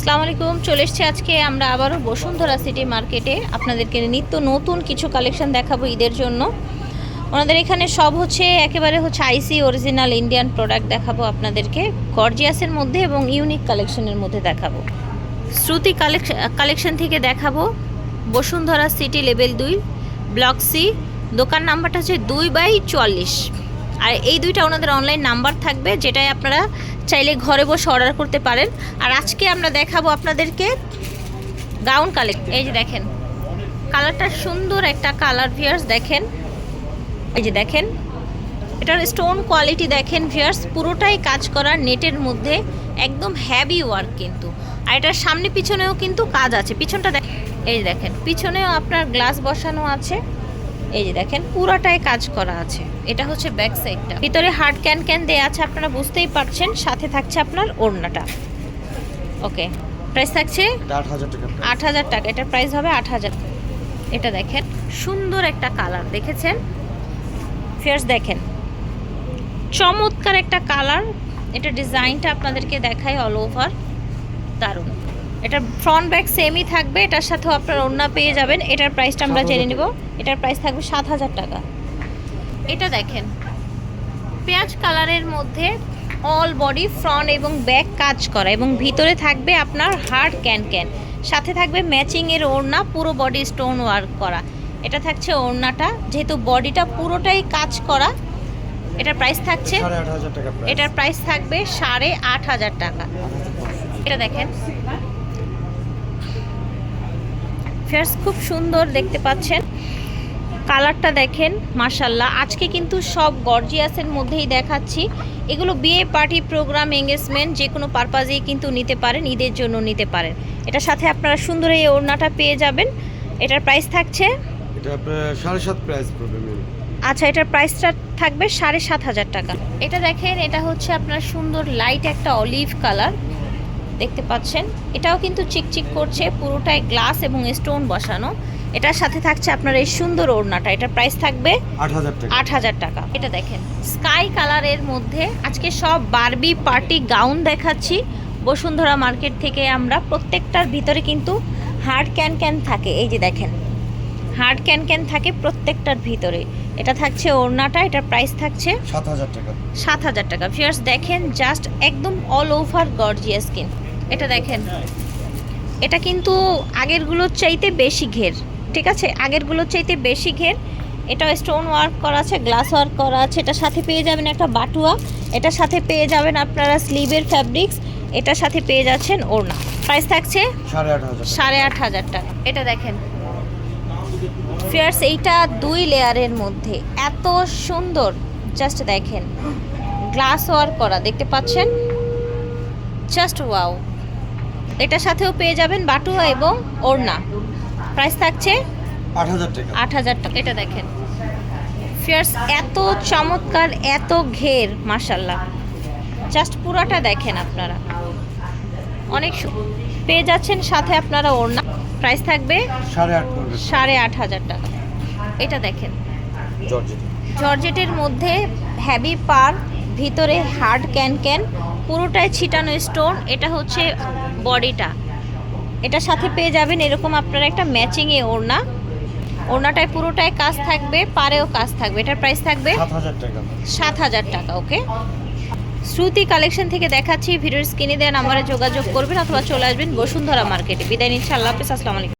আসসালামু আলাইকুম, চলে এসছি আজকে আমরা আবারও বসুন্ধরা সিটি মার্কেটে। আপনাদেরকে নিত্য নতুন কিছু কালেকশন দেখাবো ঈদের জন্য। ওনাদের এখানে সব হচ্ছে একেবারে হচ্ছে আইসি অরিজিনাল ইন্ডিয়ান প্রোডাক্ট দেখাবো আপনাদেরকে। গর্জিয়াসের মধ্যে এবং ইউনিক কালেকশনের মধ্যে দেখাবো। শ্রুতি কালেকশন কালেকশন থেকে দেখাবো বসুন্ধরা সিটি লেভেল দুই, ব্লক সি। দোকান নাম্বারটা হচ্ছে দুই বাই চুয়াল্লিশ। আর এই দুইটা ওনাদের অনলাইন নাম্বার থাকবে, যেটাই আপনারা চাইলে ঘরে বসে অর্ডার করতে পারেন। আর আজকে আমরা দেখাবো আপনাদেরকে গাউন কালেক্ট এই যে দেখেন কালারটা সুন্দর একটা কালার ভিয়ার্স দেখেন। এই যে দেখেন, এটার স্টোন কোয়ালিটি দেখেন ভিয়ার্স পুরোটাই কাজ করা নেটের মধ্যে, একদম হ্যাভি ওয়ার্ক কিন্তু। আর এটার সামনে পিছনেও কিন্তু কাজ আছে। পিছনটা দেখ এই দেখেন, পিছনেও আপনার গ্লাস বসানো আছে। এই যে দেখেন পুরাটাই কাজ করা আছে। এটা হচ্ছে ব্যাক সাইডটা ভিতরে হার্ড ক্যান ক্যান দেয়া আছে আপনারা বুঝতেই পারছেন সাথে থাকছে আপনার ওড়নাটা। ওকে প্রাইস থাকছে আট হাজার টাকা এটার প্রাইস হবে আট হাজার। এটা দেখেন সুন্দর একটা কালার দেখেছেন? ফেয়ার্স দেখেন। চমৎকার একটা কালার এটা ডিজাইনটা আপনাদেরকে দেখাই অল ওভার দারুণ। এটা ফ্রন্ট ব্যাক সেমই থাকবে এটার সাথেও আপনারা ওড়না পেয়ে যাবেন। এটার প্রাইসটা আমরা জেনে নিব। এটার প্রাইস থাকবে সাত হাজার টাকা। এটা দেখেন পেঁয়াজ কালারের মধ্যে অল বডি ফ্রন্ট এবং ব্যাক কাজ করা এবং ভিতরে থাকবে আপনার হার্ড ক্যান ক্যান সাথে থাকবে ম্যাচিং এর ওড়না পুরো বডি স্টোন ওয়ার্ক করা। এটা থাকছে ওড়নাটা যেহেতু বডিটা পুরোটাই কাজ করা এটার প্রাইস থাকছে। এটার প্রাইস থাকবে সাড়ে আট হাজার টাকা। এটা দেখেন ফেয়ার্স খুব সুন্দর দেখতে পাচ্ছেন। কালারটা দেখেন মার্শাল্লাহ আজকে কিন্তু সব গর্জিয়াসের মধ্যেই দেখাচ্ছি। এগুলো বিয়ে পার্টি প্রোগ্রাম এঙ্গেজমেন্ট যে কোনো পারপাজেই কিন্তু নিতে পারেন ঈদের জন্য নিতে পারেন। এটার সাথে আপনারা সুন্দর এই ওড়নাটা পেয়ে যাবেন। এটার প্রাইস থাকছে? আচ্ছা এটার প্রাইসটা থাকবে সাড়ে সাত হাজার টাকা। এটা দেখেন এটা হচ্ছে আপনার সুন্দর লাইট একটা অলিভ কালার দেখতে পাচ্ছেন। এটাও কিন্তু চিকচিক করছে পুরোটাই গ্লাস এবং স্টোন বসানো। এটার সাথে থাকছে আপনার এই সুন্দর ওড়নাটা। এটার প্রাইস থাকবে আট হাজার টাকা। এটা দেখেন স্কাই কালারের মধ্যে আজকে সব বারবি পার্টি গাউন দেখাচ্ছি। বসুন্ধরা মার্কেট থেকে আমরা প্রত্যেকটার ভিতরে কিন্তু হার্ড ক্যান ক্যান থাকে। এই যে দেখেন হার্ড ক্যান ক্যান থাকে প্রত্যেকটার ভিতরে। এটা থাকছে ওড়নাটা এটার প্রাইস থাকছে সাত হাজার টাকা। সাত হাজার টাকা। ফিয়ার্স দেখেন জাস্ট একদম অল ওভার গর্জিয়াস স্কিন এটা দেখেন। এটা কিন্তু আগেরগুলোর চাইতে বেশি ঘের ঠিক আছে? আগেরগুলোর চাইতে বেশি ঘের। এটা স্টোন ওয়ার্ক করা আছে গ্লাস ওয়ার্ক করা আছে। এটা সাথে পেয়ে যাবেন একটা বাটুয়া। এটার সাথে পেয়ে যাবেন আপনারা স্লিভের ফ্যাব্রিক্স এটার সাথে পেয়ে যাচ্ছেন ওড়না। প্রাইস থাকছে সাড়ে আট হাজার সাড়ে আট হাজার টাকা। এটা দেখেন। ফিয়ার্স এইটা দুই লেয়ারের মধ্যে। এত সুন্দর। জাস্ট দেখেন। গ্লাস ওয়ার্ক করা দেখতে পাচ্ছেন? জাস্ট ওয়াও এটার সাথেও পেয়ে যাবেন বাটুয়া এবং ওড়না। প্রাইস থাকছে আট হাজার টাকা। আট হাজার টাকা এটা দেখেন। ফিয়ার্স এত চমৎকার এত ঘের মাসাল্লাহ জাস্ট পুরাটা দেখেন আপনারা। অনেক পেয়ে যাচ্ছেন সাথে আপনারা ওড়না। প্রাইস থাকবে সাড়ে আট পড়বে সাড়ে আট হাজার টাকা। এটা দেখেন। জর্জেটের মধ্যে হ্যাভি পার ভিতরে হার্ড ক্যান ক্যান পুরোটাই ছিটানো স্টোন এটা হচ্ছে বডিটা। এটার সাথে পেয়ে যাবেন এরকম আপনারা একটা ম্যাচিংয়ে ওড়না। ওড়নাটায় পুরোটাই কাজ থাকবে পারেও কাজ থাকবে। এটার প্রাইস থাকবে সাত হাজার টাকা। ওকে শ্রুতি কালেকশন থেকে দেখাচ্ছি ভিডিওর স্ক্রিনে দেওয়া নাম্বারে যোগাযোগ করবেন অথবা চলে আসবেন বসুন্ধরা মার্কেটে বিদায় নিচ্ছে আল্লাহ হাফিজ আসসালামু আলাইকুম।